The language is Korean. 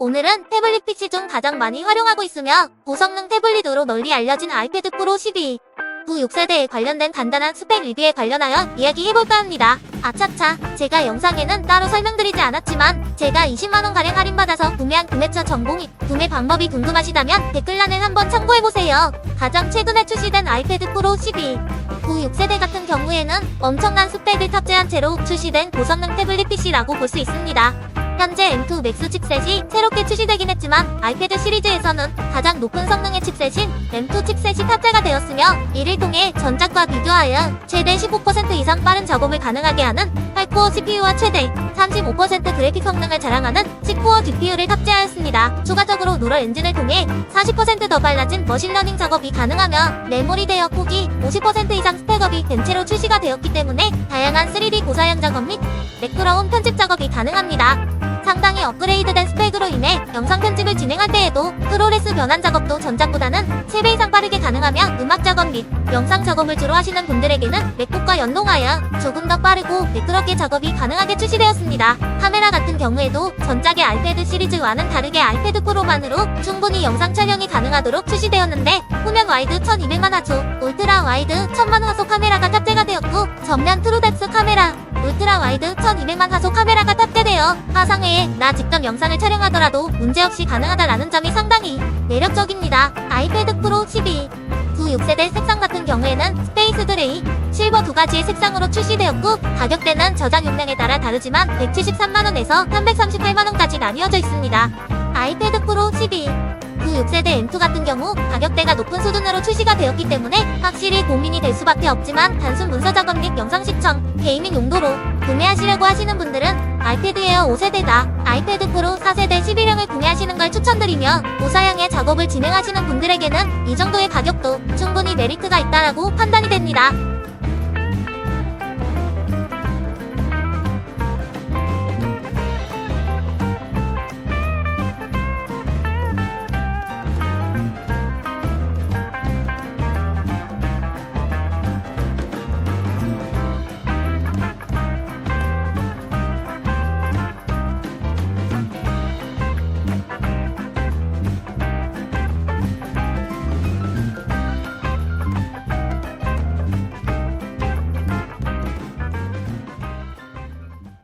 오늘은 태블릿 PC 중 가장 많이 활용하고 있으며 고성능 태블릿으로 널리 알려진 아이패드 프로 12. 구 6세대에 관련된 간단한 스펙 리뷰에 관련하여 이야기해볼까 합니다. 아차차, 제가 영상에는 따로 설명드리지 않았지만 제가 20만원 가량 할인받아서 구매한 구매처 및 구매 방법이 궁금하시다면 댓글란을 한번 참고해보세요. 가장 최근에 출시된 아이패드 프로 12. 구 6세대 같은 경우에는 엄청난 스펙을 탑재한 채로 출시된 고성능 태블릿 PC라고 볼 수 있습니다. 현재 M2 맥스 칩셋이 새롭게 출시되긴 했지만 아이패드 시리즈에서는 가장 높은 성능의 칩셋인 M2 칩셋이 탑재가 되었으며 이를 통해 전작과 비교하여 최대 15% 이상 빠른 작업을 가능하게 하는 8코어 CPU와 최대 35% 그래픽 성능을 자랑하는 10코어 GPU를 탑재하였습니다. 추가적으로 누럴 엔진을 통해 40%더 빨라진 머신러닝 작업이 가능하며 메모리 대여 폭이 50% 이상 스펙업이 된 채로 출시가 되었기 때문에 다양한 3D 고사양 작업 및 매끄러운 편집 작업이 가능합니다. 상당히 업그레이드된 스펙으로 인해 영상 편집을 진행할 때에도 프로레스 변환 작업도 전작보다는 3배 이상 빠르게 가능하며 음악 작업 및 영상 작업을 주로 하시는 분들에게는 맥북과 연동하여 조금 더 빠르고 매끄럽게 작업이 가능하게 출시되었습니다. 카메라 같은 경우에도 전작의 아이패드 시리즈와는 다르게 아이패드 프로만으로 충분히 영상 촬영이 가능하도록 출시되었는데 후면 와이드 1200만 화소, 울트라 와이드 1000만 화소 카메라가 탑재가 되었고 전면 트루뎁스 카메라, 울트라 와이드 1200만 화소 카메라가 탑재되어 화상회에 나 직접 영상을 촬영하더라도 문제없이 가능하다라는 점이 상당히 매력적입니다. 아이패드 프로 12 구 6세대 색상 같은 경우에는 스페이스 그레이, 실버 두 가지의 색상으로 출시되었고 가격대는 저장 용량에 따라 다르지만 173만원에서 338만원까지 나뉘어져 있습니다. 아이패드 프로 12 구 6세대 M2 같은 경우 가격대가 높은 수준으로 출시가 되었기 때문에 확실히 고민이 될 수밖에 없지만 단순 문서 작업 및 영상 시청, 게이밍 용도로 구매하시려고 하시는 분들은 아이패드 에어 5세대다 아이패드 프로 4세대 11형을 구매하시는 걸 추천드리며 고사양의 작업을 진행하시는 분들에게는 이 정도의 가격도 충분히 메리트가 있다라고 판단이 됩니다.